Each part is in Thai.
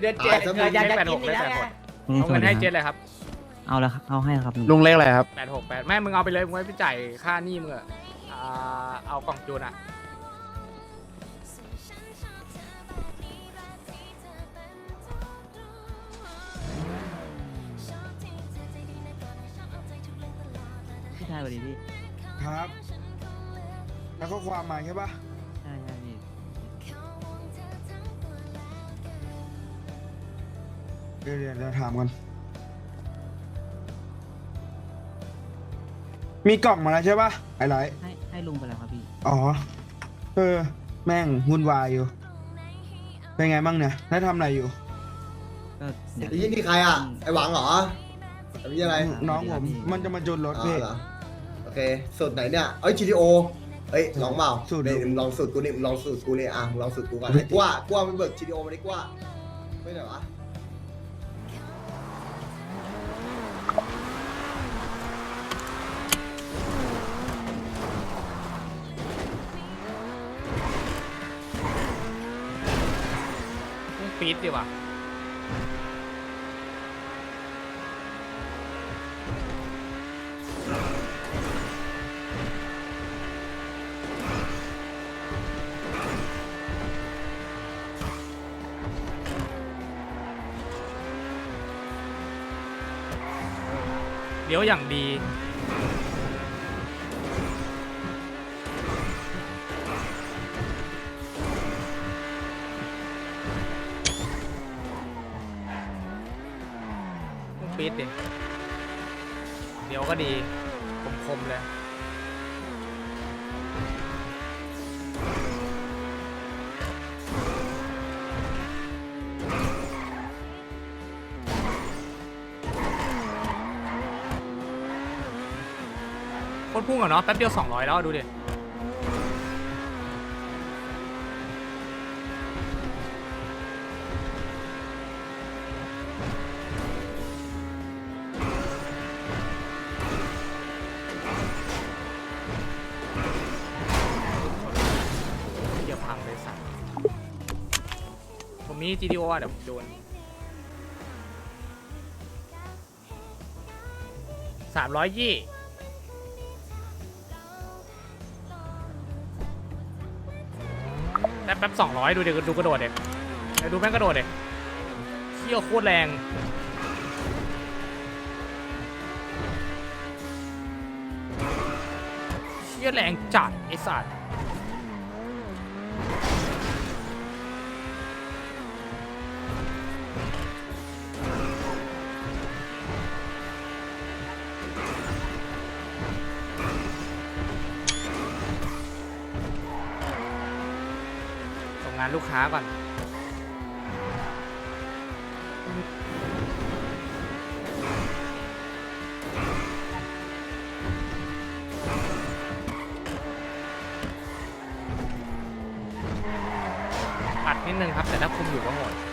เดือนเจ็ดตายซะมึงเกิดอยากจะกินอีกแล้วไงเอาเงินให้เจ็ดเลยครับเอาแล้วครับเอาให้แล้วครับลุงลุงเลขอะไรครับ แปดหกแปดแม่มึงเอาไปเลยมึงไว้ไปจ่ายค่าหนี้มึงอะอ่าเอากล่องจูนอะพี่ชายสวัสดีพี่ครับ แล้วก็ความมาใช่ปะ เดี๋ยวเดี๋ยวเดี๋ยวถามกันมีกล่องมาแล้วใช่ปะไอ้ไรให้ให้ลุงไปแล้วครับพี่ อ๋อ เออ แม่งวุ่นวายอยู่ เป็นไงบ้างเนี่ยได้ทำอะไรอยู่ ก็เดี๋ยวไอ้ยี่นี่ใครอะ ไอ้หวังเหรอไอ้ยี่อะไรน้องผม มันจะมาจุดรถอ๋อพี่ เหรอโอเคสูตรไหนเนี่ยเอ้ย GTO เอ้ยลองเปล่าสูตรนี่มึงลองสูตรกูนี่มึงลองสูตรกูนี่อะมึงลองสูตรกูก่อนเฮ้ยกว่า กว่ามันเบิก GTO มาได้กว่า ไม่ได้วะ ปี๊ดดิว่ะเลี้ยวอย่างดี เดียวก็ดีคมๆเลยโคตรพุ่งอะเนาะแป๊บเดียว 200 แล้วดูดิ ผมมี GTO อะเดี๋ยวผมโดนสามร้อยยี่แป๊บแป๊บสองร้อยดูเดี๋ยวดูกระโดดเด็กเดี๋ยวดูแม่งกระโดดเด็กเที่ยวโคตรแรงเชี่ยวแรงจัดไอสัตว์ งานลูกค้าก่อน อัดนิดนึงครับ แต่ถ้าคุมอยู่ก็หมด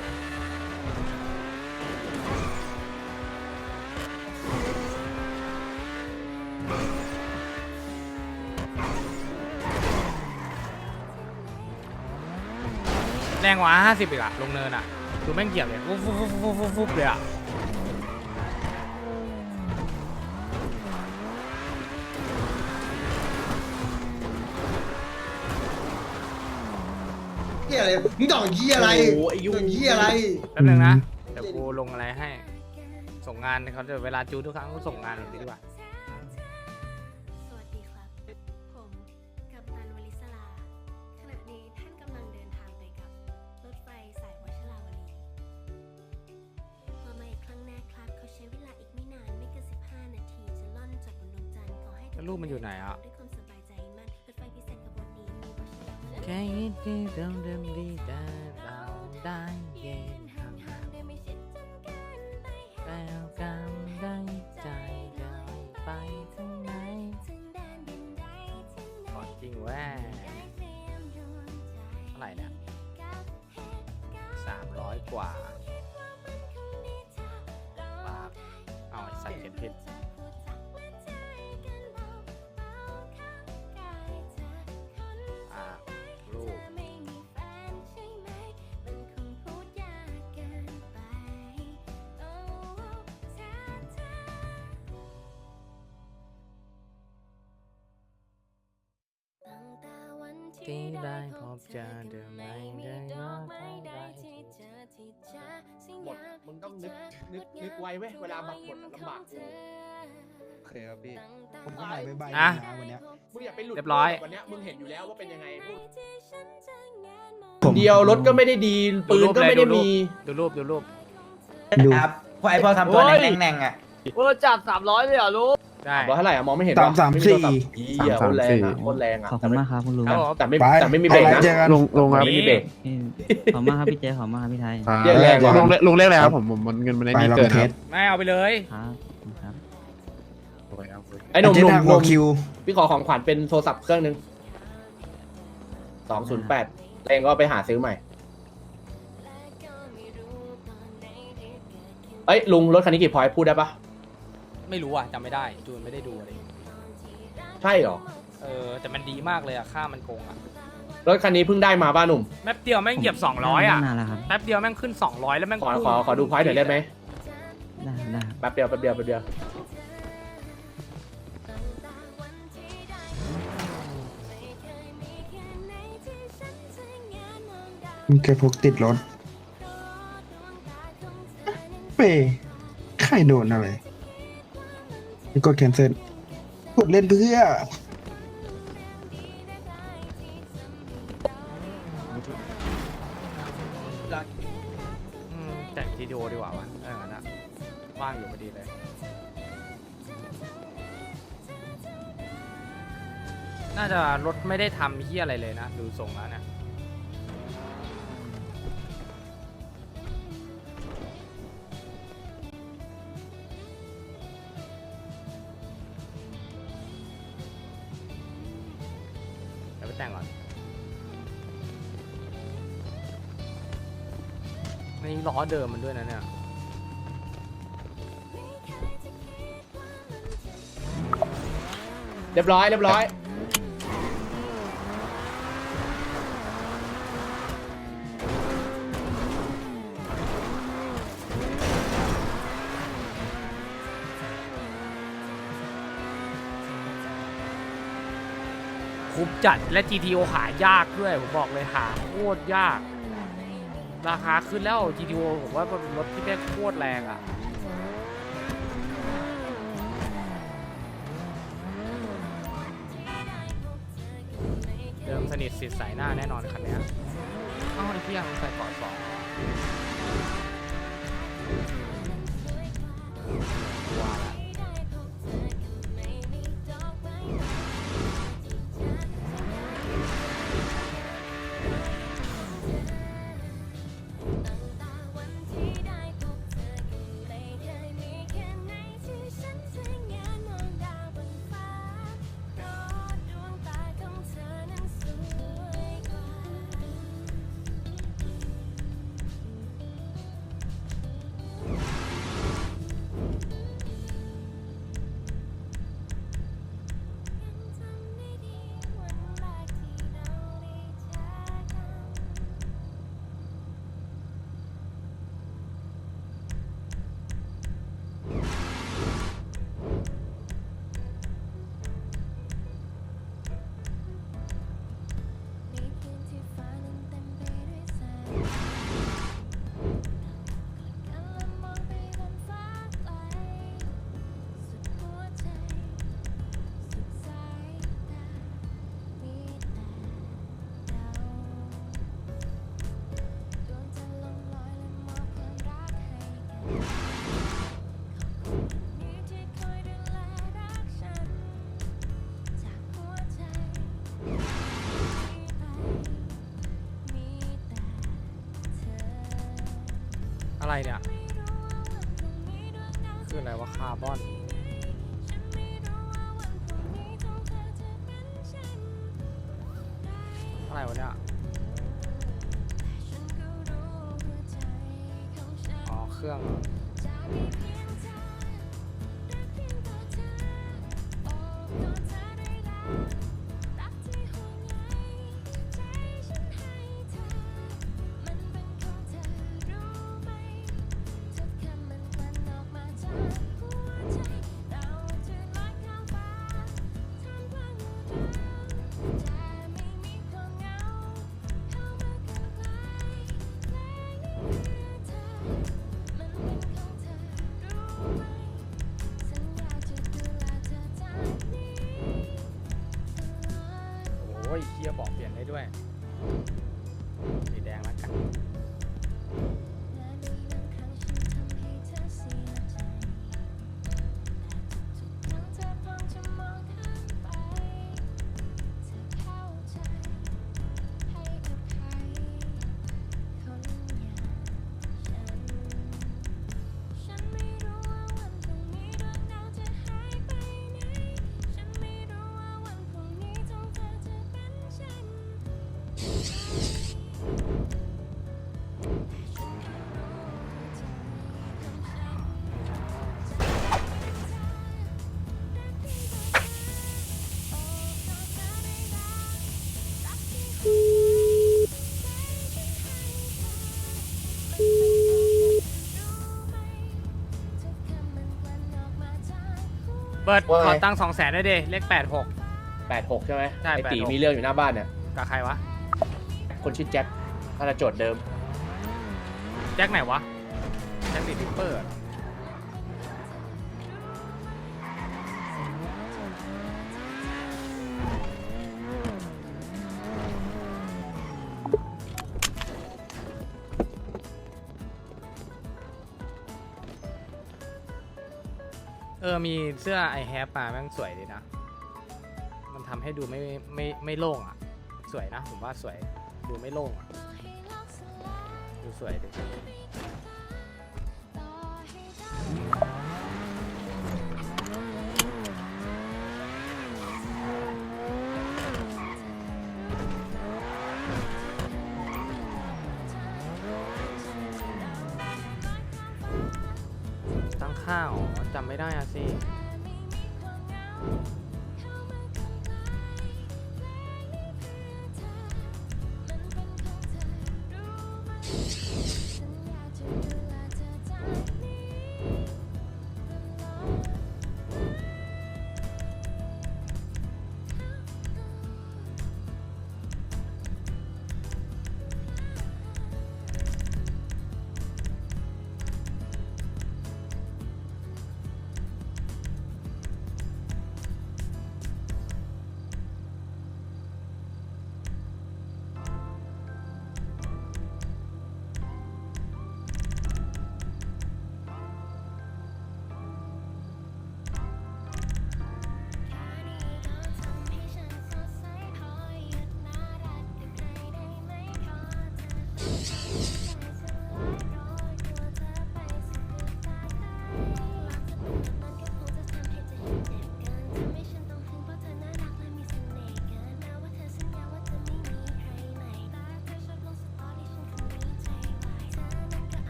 รงกว่าห้าสิบอีกอะลงเนินอะดูแม่งเหยียบเลยฟุบฟุบฟุบฟุบฟุบฟุบเลยอะเหี้ยอะไรมึงดอกยี่อะไรโอ้โหไอ้ยุ่งดอกยี่อะไรแป๊บนึงนะเดี๋ยวกูลงอะไรให้ ส่งงานเขาจะเวลาจูนทุกครั้งก็ส่งงานแบบนี้ดีกว่า ชราวลีแค่ยินดีเดิมเดิมดีแต่เราได้เย็นห่างห่างๆโดยไม่ชิดจนเกินไปๆแล้วกันได้ใจเดินไปถึงไหนถึงแดนดินใดถึงไหนก่อนจริงแว่ได้เตรียมดวงใจเท่าไหร่เนี่ยกับเหตุการณ์สามร้อยกว่าว่า ที่ได้พบเจอเดิมไม่ได้ยอมไม่ได้บทมึงต้องนึกนึกนึกไว้เว้ยเวลาบักบทลำบากอยู่โอเคครับพี่ ผมก็หายบายๆนะนะวันเนี้ย มึงอย่าไปหลุดเรียบร้อย วันเนี้ยมึงเห็นอยู่แล้วว่าเป็นยังไงพวกผมเดียวรถก็ไม่ได้ดีปืนก็ไม่ได้มี ดูรูปดูรูปดู ครับพวกไอ้พวกทำตัวโอ้ยแน่งๆแน่งๆอะ เออจัดสามร้อยเลยเหรอลูกได้บอกเท่าไหร่อะมองไม่เห็นสามสามไสี่โทรศัพท์อีเหี้ยโคตรแรงอะโคตรแรงอะขอบคุณมากครับคุณลุงครับผม แต่ไม่ไปแต่ไม่มีเบรกอะไรนะเจอกันลงลงครับไม่มีเบรก นี่ขอบคุณมากครับพี่เจขอบคุณมากครับพี่ไทยเรียกแรงกว่าลงเลลงเลขอะไรครับผมผมมันเงินมันได้ไปนี่เราเกิไปนเทครัสบไม่เอาไปเลยครับขอบคุณครับโอเคครับโอเคไอ้หนุ่มเจ๊หนุ่มดาหหัวนุ่มคิว พี่ขอของขวัญเป็นโทรศัพท์เครื่องหนึงสองศูนย์แปดเองก็ไปหาซื้อใหม่ เอ้ยลุงรถคันนี้กี่พอยต์พูดได้ปะ ไม่รู้อะจำไม่ได้จูนไม่ได้ดูอะไรใช่เหรอ เออแต่มันดีมากเลยอะค่ามันโกงอะรถคันนี้เพิ่งได้มาบ้าหนุ่ม แป๊บเดียวแม่งเหยียบ 200 อะ นานแล้วครับแป๊บเดียวแม่งขึ้น 200 แล้วแม่งขอพุ่งขอ ขอดูพอยต์หน่อยได้ไหมได้ได้ครับแป๊บเดียวแป๊บเดียวแป๊บเดียวมันแกพกติดรถเป้ใครโดนอะไร กดแคนเซิลกดเล่นเพื่อ อืมแต่งวิดีโอดีกว่าวะเออนะว่างอยู่พอดีเลย น่าจะรถไม่ได้ทำเฮียอะไรเลยนะ ดูทรงแล้วเนี่ย เดิมมันด้วยนะเนี่ยเรียบร้อยเรียบร้อยคุ้มจัดและ GTO หายากด้วย ผมบอกเลยหาโคตรยาก ราคาขึ้นแล้ว GTO ผมว่าเป็นรถที่แม่งโคตรแรงอะ เดิมสนิทสิทธิ์สายหน้าแน่นอนคันเนี้ยเอ้าไอ้เพี้ยมังใส่กอดสอง เนี่ย คืออะไรวะคาร์บอน ยบ เบิร์ดว่าไง ขอตั้งสองแสนได้ดิ เลขแปดหก แปดหกใช่ไหมใช่ไอตี86 มีเรื่องอยู่หน้าบ้านเนี่ยกับใครวะ คนชื่อแจ็คถ้าจะโจทย์เดิม แจ็คไหนวะ แจ็คดิปเปอร์เออ มีเสื้อไอแฮปมาแม่งสวยดีนะ มันทำให้ดูไม่ไม่ไม่โล่งอะ สวยนะ ผมว่าสวย ดูไม่โล่งอะ ดูสวยดี ไม่ได้อะสิ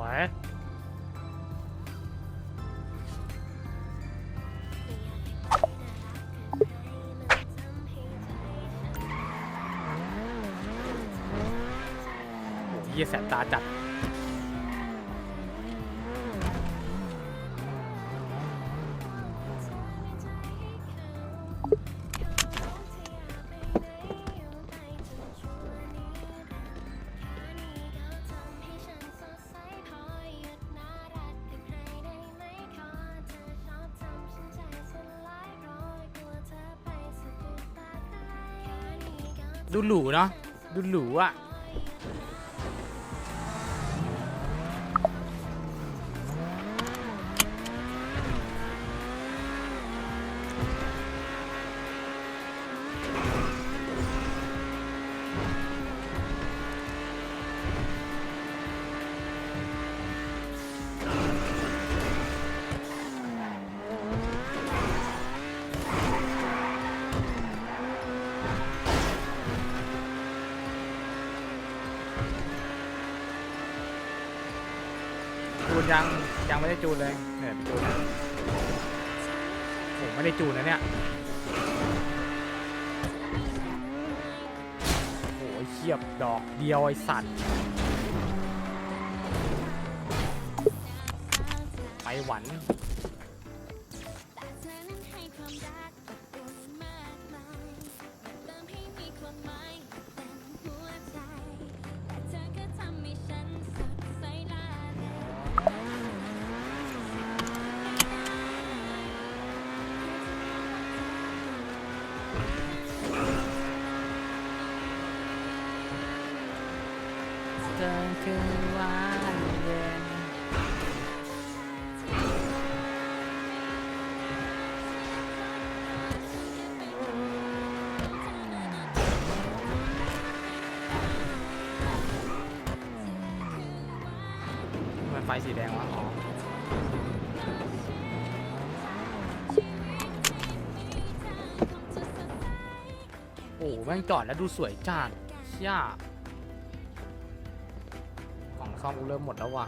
วยโหเยี่ยแสบตาจัด ดูหรูเนาะดูหรูอะ จูนเลยเนี่ยจูนผมไม่ได้จูนนะเนี่ยโอ้ยเขียบดอกเดียวไอสัตว์ไปหวัน แม่งจอดแล้วดูสวยจัดเชี่ยกล่องซ่อมกูเริ่มหมดแล้วว่ะ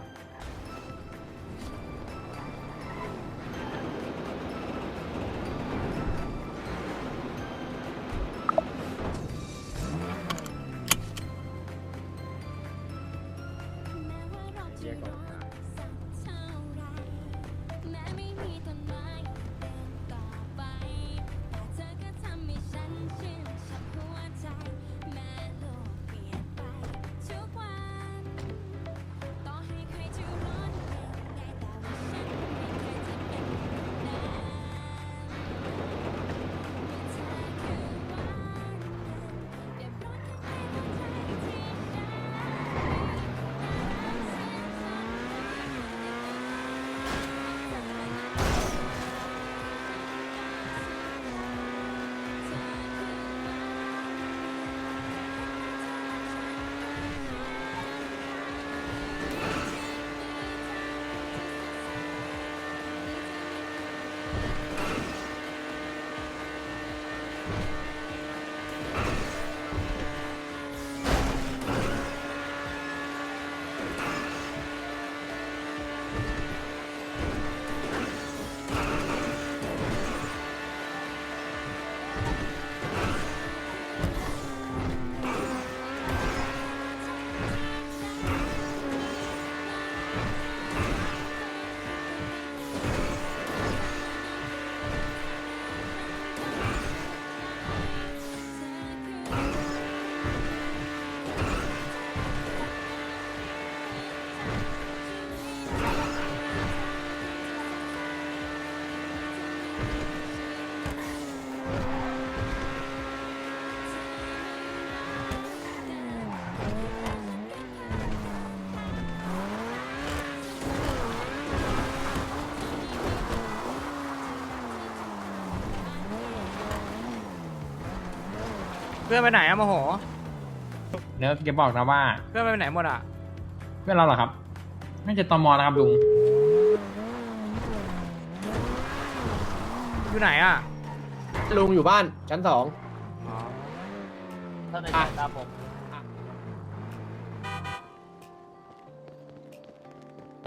พื่อนไปไหนอะโมโห เดี๋ยวจะบอกนะว่าเพื่อนไปไหนหมดอะเพื่อนเราเหรอครับน่าจะตมนะครับลุงอยู่ไหนอะลุงอยู่บ้านชั้นสองอ๋อท่านนายอะครับผม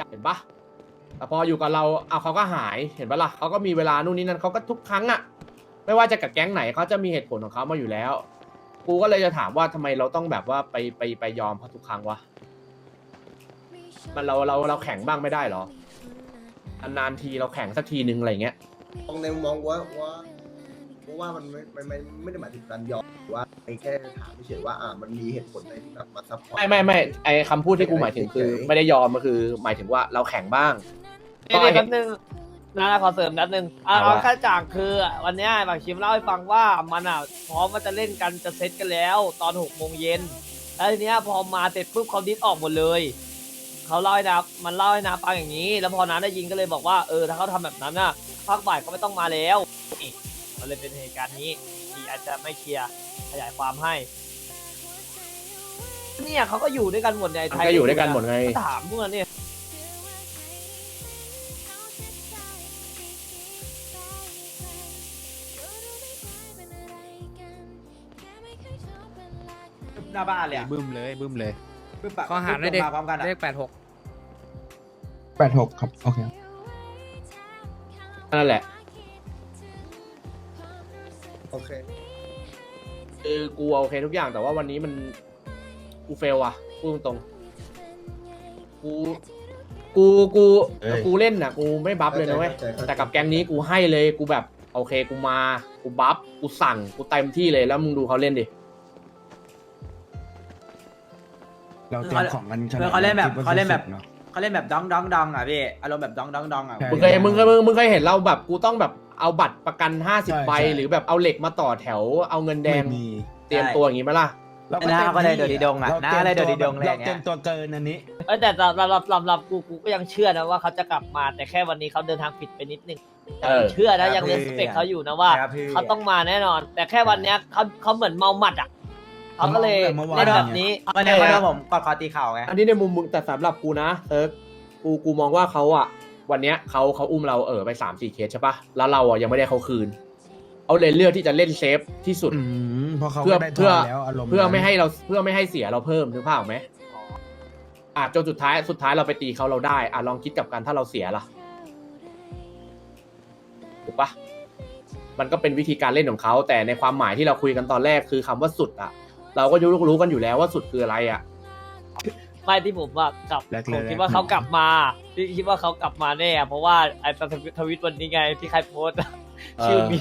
เห็นปะแต่พออยู่กับเราเอาเขาก็หายเห็นปะล่ะเขาก็มีเวลานู่นนี่นั่นเขาก็ทุกครั้งอะไม่ว่าจะกับแก๊งไหนเขาจะมีเหตุผลของเขามาอยู่แล้ว กูก็เลยจะถามว่าทำไมเราต้องแบบว่าไปไปไปยอมเขาทุกครั้งวะ มันเราเราเราแข่งบ้างไม่ได้เหรอ นานๆทีเราแข่งสักทีนึงอะไรเงี้ย มองในมุมมองว่าว่าว่ามันไม่ไม่ไม่ไม่ได้หมายถึงการยอมหรือว่าไอ้แค่ถามเฉยๆว่าอ่ามันมีเหตุผลอะไรที่แบบมาซัพพอร์ต ไม่ไม่ไม่ไอคำพูดที่กูหมายถึงคือ ไม่ได้ยอมมันคือ หมายถึงว่าเราแข่งบ้างนี่นี่แป๊บนึง นะขอเสริมนัดหนึ่งอ่าเอาวะเอาแค่จากคือ วันเนี้ยบางชิมเล่าให้ฟังว่ามันอะพร้อมว่าจะเล่นกันจะเซตกันแล้วตอนหกโมงเย็นแล้วทีเนี้ยพอมาเสร็จปุ๊บเขาดิสออกหมดเลยเขาเล่าให้นะมันเล่าให้นาฟังอย่างนี้ แล้วพอน้าได้ยินก็เลยบอกว่าเออถ้าเขาทำแบบนั้นน่ะภาคบ่ายก็ไม่ต้องมาแล้วนี่มันเลยเป็นเหตุการณ์นี้ที่อาจจะไม่เคลียร์ขยายความให้เนี่ยเขาก็อยู่ด้วยกันหมดในไทยก็อยู่ด้วยกันหมดไง ถามพวกนั้นเนี่ยาบ้านเลยอะบึ้มเลยบึ้มเลย ปึ๊บะข้อหาด้วยดิมาพร้อมกันอะเลขแปดหกแปดหกครับ โอเคนั่นแหละ โอเค คือกูโอเคทุกอย่างแต่ว่าวันนี้มันกูเฟลว่ะพูดตรงๆกูกูกูเอ้ย กูเล่นน่ะ กูไม่บัฟเลยนะเว้ยเข้าใจเข้าใจ แต่กับแก๊งนี้กูให้เลยกูแบบโอเคกูมา กูบัฟกูสั่งกูเต็มที่เลยแล้วมึงดูเขาเล่นดิ เราเตรียมของกันขเอนาอดเขาเล่นแบบคิดว่เขาเล่นแบบสุดๆเนาะเขาเล่นแบบดองดองดองอะพี่อารมณ์แบบดองดองดองอะใช่มึงเคยมึงเคยมึงมึงเคยเห็นเราแบบกูต้องแบบเอาบัตรประกันห้าสิบใช่ใบใช่ หรือแบบเอาเหล็กมาต่อแถวเอาเงินแดงไม่มีเตรียมตัวอย่างงี้ไหมล่ะ เรานะเขาเลยโดดดีดงอะเรานะเตรียมอะไรโดดดีดงตัวอะไรอย่างเราเตรีเงี้ยยมตัวเกินอันนี้ เออแต่สำหรับสำหรับสำหรับกูกูก็ยังเชื่อนะว่าเขาจะกลับมาแต่แค่วันนี้เขาเดินทางผิดไปนิดนึงแต่เออเชื่อนะยังครับเรียนพี่สเปคเขาอยู่นะว่า ครับพี่ เขาต้องมาแน่นอน แต่แค่วันเนี้ยเขาเขาเหมือนเมาหมัดอะ เขาก็เลยเมื่อวานเล่นแบบนี้วันนี้เขาโดนผมกอดคอตีเข่าไง อันนี้ในมุมมึงแต่สำหรับกูนะเซิร์ฟกูกูมองว่าเขาอะวันเนี้ยเขาเขาอุ้มเราเออไปสามสี่เคสใช่ปะแล้วเราอะยังไม่ได้เขาคืนเอาเลยเลือกที่จะเล่นเซฟที่สุดอืมเพราะเขาเพื่อก็ได้ทเพื่ออนแล้วอารมณ์เพื่อไม่นั้นให้เราเพื่อไม่ให้เสียเราเพิ่มนึกภาพออกไหมอะจนสุดท้ายสุดท้ายเราไปตีเขาเราได้อะลองคิดกลับกันถ้าเราเสียล่ะถูกปะมันก็เป็นวิธีการเล่นของเขาแต่ในความหมายที่เราคุยกันตอนแรกคือคำว่าสุดอะ เราก็รู้รู้กันอยู่แล้วว่าสุดคืออะไรอะ ไม่ที่ผมว่ากลับแรกๆผมคิดว่าเขากลับมาที่คิดว่าเขากลับมาแน่เพราะว่าไอ้ตอนทวิตวันนี้ไงที่ใครโพสต์อะเออ ชื่อมี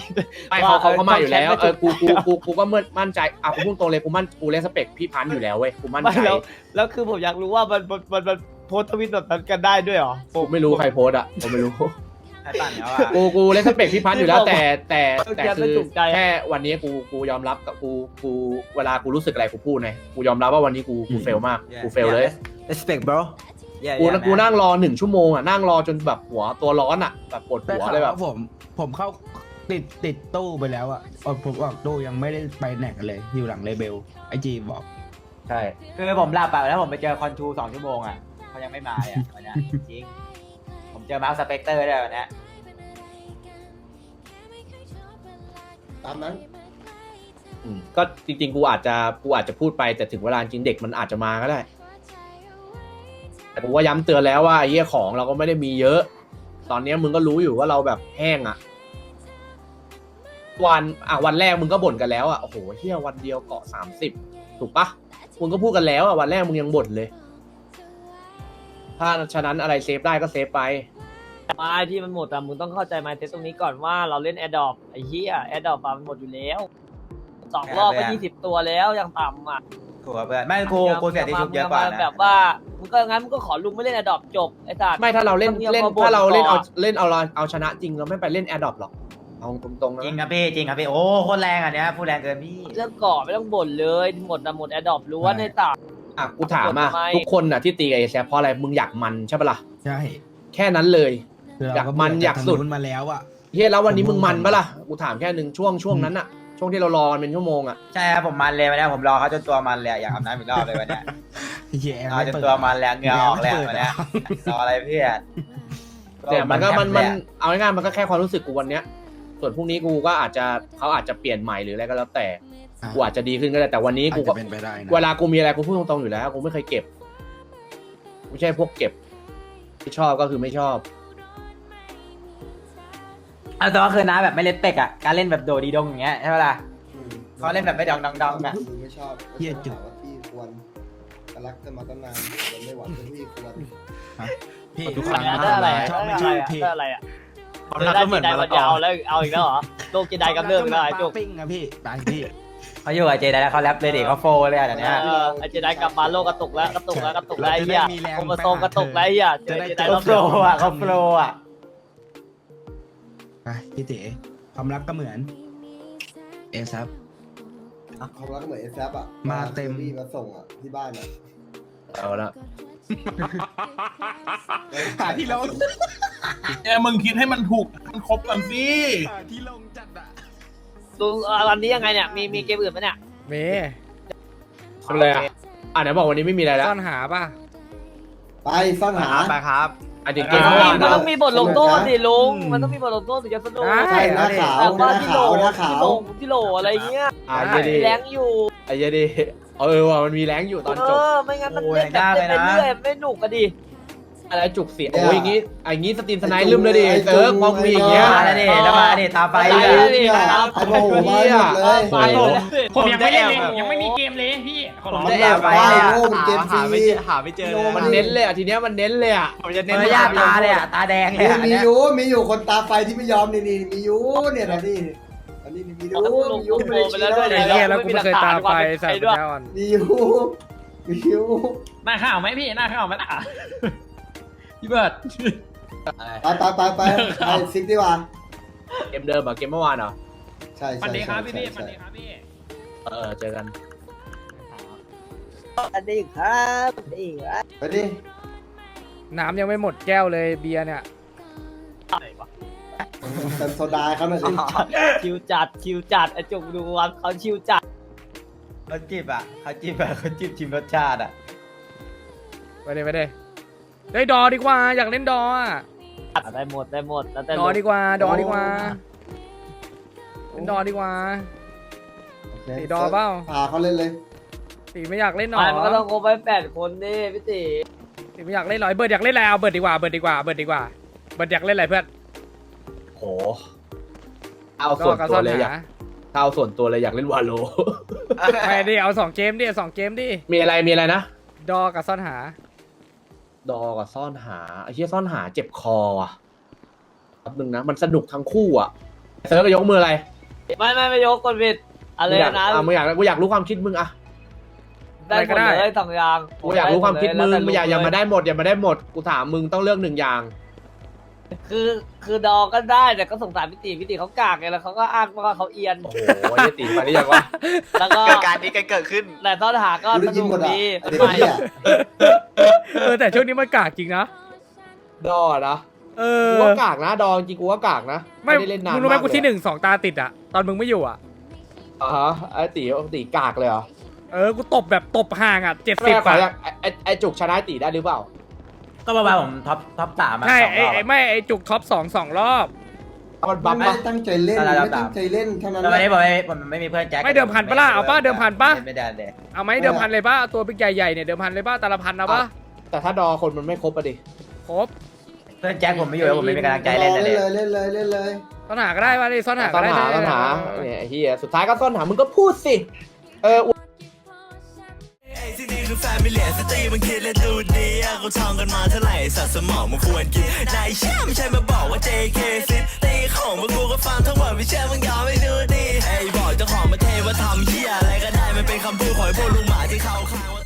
ไม่เขาเขาเขามาอยู่แล้วช่งเออกูกูกูกูก็มั่นมั่นใจอะกูพูดตรงเลยกูมั่นกูเล่นสเปคพี่พันธุ์อยู่แล้วเว้ยกูมั่นไม่ใจแล้วแล้วคือผมอยากรู้ว่ามันมันมันมันโพสต์ทวิตแบบนั้นกันได้ด้วยเหรอกูไม่รู้ใครโพสต์อะผมไม่รู้ ไอ้ปั่นแล้วอะ กูกูเล่นสเปคพี่พันธุ์อยู่แล้วแต่แต่แต่เออคือไม่ถูกใจอะแค่วันนี้กูกูยอมรับกับกูกูเวลากูรู้สึกอะไรกูพูดไงกูยอมรับว่าวันนี้กูกูเฟลมากกูเฟลเลย respect bro Yeah, กู yeah, กู man. นั่งรอหนึ่งชั่วโมงอะนั่งรอจนแบบหัวตัวร้อนอะแบบปวดแต่หัวข่าวเลยแบว่าบผมผมเข้าติดติดตู้ไปแล้วอะเออผมออกตู้ยังไม่ได้ไปไหนกันเลย อยู่หลังเลเบลไอจีบอก ใช่ คือผมหลับไปแล้วผมไปเจอคอนทูสองชั่วโมงอะเขายังไม่มาเลยอะวันเนี้ยจริงผมเจ อมาร์คสเปกเตอร์ด้วยวันเนี้ยตามนั้นอืมก็จริงๆ กูอาจจะกูอาจจะพูดไปแต่ถึงเวลาจริงเด็กมันอาจจะมาก็ได้ แต่กูว่าย้ำเตือนแล้วว่าไอ้เหี้ยของเราก็ไม่ได้มีเยอะ ตอนเนี้ยมึงก็รู้อยู่ว่าเราแบบแห้งอะวันอะวันแรกมึงก็บ่นกันแล้วอะโอ้โหเฮียวันเดียวเกาะสามสิบถูกปะมึงก็พูดกันแล้วอะวันแรกมึงยังบ่นเลย ถ้าฉะนั้นอะไรเซฟได้ก็เซฟไป ไม้ที่มันหมดอะมึงต้องเข้าใจไม้เทสตรงนี้ก่อนว่าเราเล่นแอดดอปไอ้เหี้ยแอดดอปมันหมดอยู่แล้วสองรอบก็ยี่สิบตัวแล้วยังต่ำอะถูกป่ะเพื่อนไม่กูกูเสียที่ชุบเยอะกว่านะแบบว่ามึงก็งั้นมึงก็ขอลุงไม่เล่นแอดดอปจบไอ้สัตว์ไม่ถ้าเราเล่นต้องมีเล่นมาบ่นถ้าเราเล่นเอาก่อนเล่นเอาเอาชนะจริงเราไม่ไปเล่นแอร์ดรอปหรอกเอาตรงๆนะจริงครับพี่จริงครับพี่โอ้โคตรแรงอะเนี้ยพูดแรงเกินพี่เรื่องก่อไม่ต้องบ่นเลยหมดนะหมดแอดดอปล้วนในตับอะกูถามอะทำไมทุกคนอะที่ตีกับเอแซเพราะอะไรมึงอยากมันใช่ปะล่ะใช่แค่นั้นเลยคื อเราอยากก็มันเบื่อยากสุดจทงนู้นมาแล้วอะเฮ้ยแล้ววันนี้ผมมึงมันผมปะล่ะกูถามแค่หนึ่งช่วงช่วงนั้นอะช่วงที่เรารอกันเป็นชั่วโมงอะใช่ครับผมมันเลยวันเนี้ยผมรอเขาจนตัวมันเลยอะอยากอาบน้ำอีกรอบเลยวันเนี้ยเหี้ยแอร์รอไม่จนเปิดตัวมันแล้วเหงื่อออกแล้วแอร์ไม่เปิดวันเนี้ยอะรออะไรเพื่อนแต่มันก็มันแคมันเลยอะเอาง่ายๆมันก็แค่ความรู้สึกกูวันเนี้ย ส่วนพรุ่งนี้กูก็อาจจะเขาอาจจะเปลี่ยนใหม่หรืออะไรก็แล้วแต่อะกูอาจจะดีขึ้นก็ได้แต่วันนี้อาจกูจะก็เป็นไปได้นะเวลากูมีอะไรกูพูดตรงๆอยู่แล้วกูไม่เคยเก็บไม่ใช่พวกเก็บไม่ชอบก็คือไม่ชอบ เอาแต่ว่าคือน้าแบบไม่เล่นเป็กอะ การเล่นแบบโดดดีดงอย่างเงี้ยใช่ปะล่ะเขาเล่นแบบไม่ดองดองดองอะมึงไม่ชอบเหี้ยจุดถามว่าพี่ควรก็รักกันมาตั้งนานจนไม่หวังว่าพี่ควรพี่ทุกคอัรั้นงนี้ได้อะไรชอบไม่ได้ชอะอบไรพี่ได้อะไรอะความรักก็เหมือนมะละกอเอาแล้วเอาอีกแล้วเหรอโลกเจไดกับเรื่องแล้วไอ้จุก ปิ้งอะพี่ไปพี่ เขาอยู่กับเจไดแล้วเขาแรปเลยดิเขาโฟเลยอะเดี๋ยวนี้เออไอ้เจไดกลับมาโลกกระตุกแล้วกระตุกแล้วกระตุกแล้วไอ้จะเหี้ยได้มีแรงโครโมโซมกระตุกแล้วไอ้เหี้ยเจจะอได้เจไดเขารอบโฟเดียวอะเขาโฟอะ ไปพี่เต๋ความรักก็เหมือน เอซับเขารักก็เหมือนเอซอะมาเต็มรีมาส่งอะที่บ้านอะเอาละหาที่ลงแกมึงคิดให้มันถูกมันครบกันสิหาที่ลงจัดอะลุงอะวันนี้ยังไงเนี่ย มีมีเกมอื่นไหมเนี่ย เมทำอะไรอะอะไหนบอกวันนี้ไม่มีอะไรแล้วซ่อนหาป่ะ ไปซ่อนหาไปครับ อะเดี๋ยวเกมัมนเมื่อวานมันนะต้องมีบทลงโทษดิลุง มันต้องมีบทลงโทษถึงจะสนุกได้ใช่หน้าขาวแบบหว่าน้าที่โหลขาวหน้าขาที่โหลวที่โหลอะไรเงี้ยอะเหี้ยดีแรงอยู่ไอ้เหี้ยดีเออว่ะมันมีแรงอยู่ตอนเอจบอไม่งั้นมันโอ้ยเล่นแบบยากเล่นไปเลยนะ เรื่อยไม่หนุกก็ดิ อะไรจุกเสียโอ้ยอย่างงี้อย่างงี้สตรีมสไนด์ลืมเลยดิเซิร์ฟพอมีอย่างเงี้ยมาแล้วดิแล้วมาดิตามไปไปเลเลยยดิเนี่ยครับไอ้โมโหมาหมดเลย ไปเลยผมยังไม่เล่นเลยผมยังไม่มีเกมเลยพี่ขอผร้อมงได้แอบไปว่าเนี่ยโง่มันเกมฟรี หาไม่เจอหาไม่เจอเลยมันเน้นเลยอะทีเนี้ยมันเน้นเลยอะผมจะเนเน้นยาตาเลยอะตาแดงเลยมีอะมีเนี่ยอยู่มีอยู่คนตาไฟที่ไม่ยอมนี่นี่มีอยู่เนี่ยนะนี่อันนี้มีอยู่เอามีอยู่ลงโปรไปแล้วด้วยไอ้เหี้ยแล้วกูไม่เคยตามไปใส่ไอ้ปัญด้วยญาอ่อน มีอยู่มีอยู่หน้าข่าวไหมพี่หน้าข่าวไหมล่ะ พี่เบิร์ดไปไปไปไปไปซิกดีกว่าเกมเดิมอะเกมเมื่อวานเหรอใช่สวัใช่สดีครับใช่พี่พี่สใช่วัสดีครับพี่เออเจอกันอันนี้ครับนี่ครับไปดิน้ำยังไม่หมดแก้วเลยเบียร์เนี่ย เติมโซดาเขาหน่อยสิคิวจัดคิวจัดไอ้จุกดูวันเขาคิวจัดเขาจิบอะเขาจิบอะเขาจิบชิมรสชาติอะไปเลยไปเลย ได้ดอดีกว่า อยากเล่นดออะได้หมดได้หมดแล้วแต่ดอดีกว่า ดอดีกว่าเล่นดอดีกว่าตีดอเปล่า พาเขาเล่นเลย ตีไม่อยากเล่นหนอไม่มันก็ต้องครบไปแปดคนดิพี่ติตีไม่อยากเล่นหรอไอ้เบิร์ดอยากเล่นอะไรเอาเบิร์ดดีกว่าเบิร์ดดีกว่าเบิร์ดดีกว่าเบิร์ดอยากเล่นอะไรเพื่อนโหเอาส่วนดกับตัวซ่อนเลยอยากหาเอาส่วนตัวเลยอยากเล่นวาโล ไม่ดิเอาสองเกมดิสองเกมดิมีอะไรมีอะไรนะ ดอกับซ่อนหา ดอกับซ่อนหาไอ้เหี้ยซ่อนหาเจ็บคออะแป๊บนึงนะ มันสนุกทั้งคู่อะเซิร์ฟก็ยกมืออะไรไม่ไม่ไม่ยกคนผิดอะไรมึงอยากนะอะมึงอยากกูอยากรู้ความคิดมึงอะ ได้หมดเลยสองอย่างกูอยากรู้ความคิดมึงแล้วแต่มึงอยากอย่าลุมาได้หมดอย่ามาได้หมดกูถามมึงต้องเลือกหนึ่งอย่าง คือคือดอก็ได้แต่ก็สงสารพี่ติพี่ติเขากากไงแล้วเขาก็อ้างว่าเขาเอียน โอ้โหไอ้ตีมาได้ยังวะแล้วก็เกิดการนี้กันเกิดขึ้นแต่ต้นหาก็กูสได้ยินนุกหมดอะดีไอ้เด็กไม่เหี้ยเออแต่ช่วงนี้มันกากจริงนะดอนะเอกูอว่ากากนะดอจริงกูว่ากากนะไม่ได้เล่นนานมึงรู้ไหมากกูที่เลยหนึ่งสองตาติดอะตอนมึงไม่อยู่อะอ่าฮะไอ้ตีตีกากเลยเหรอเออกูตบแบบตบห่างอะเจ็ดไม่สิบขออะอยากไอ้ไอ้ไอ้จุกชนะไอ้ตีได้หรือเปล่า ก็ประมาณผมท็อปท็อปสามอะใช่สองไอ้รอบไอ้ไม่ไอ้จุกท็อปสองสองรอบ มันมับันฟไม่ปะ ได้ตั้งใจเล่นมันไม่ตั้งใจเล่นเท่านั้นแล้ววันนี้ผมไม่ผมไม่มีเพื่อนแจ็คไม่เดิมพันปะล่ะเอาปะเดิมพันปะ ไม่ได้เลยเอาไหมเดิมพันเลยป่ะตัวเป็นใหญ่ๆเนี่ยเดิมพันเลยป่ะตาละพันเอาป่ะแต่ถ้าดอคนมันไม่ครบอะดิ ครบเพื่อนแจ็คผมไม่อยู่แล้วผมไม่มีกำลังใจเล่นเล่นเลยเลยเล่นเลยเล่นเลย ซ่อนหาก็ได้ป่ะดิซ่อนหาต้ก็อนได้หานะต้องหาเนี่ยไอ้เฮียสุดท้ายก็ต้อนหามึงก็พูดสิ เออที่นี่ คืแฟมิเลียสตรีมันคิดและดูดีเขาทองกันมาเท่าไหร่สัตว์สมองมันควรกินนายเชื่อไม่ใช่มาบอกว่า JK ซิตีของมันกูก็ฟังทั้งหมดไม่เชื่อมึงยอมไม่ดูดีไอ้บอกเจ้าของมาเทว่าทำเหี้ยอะไรก็ได้มันเป็นคำพูดของพวกลุงหมาที่เขาข้าง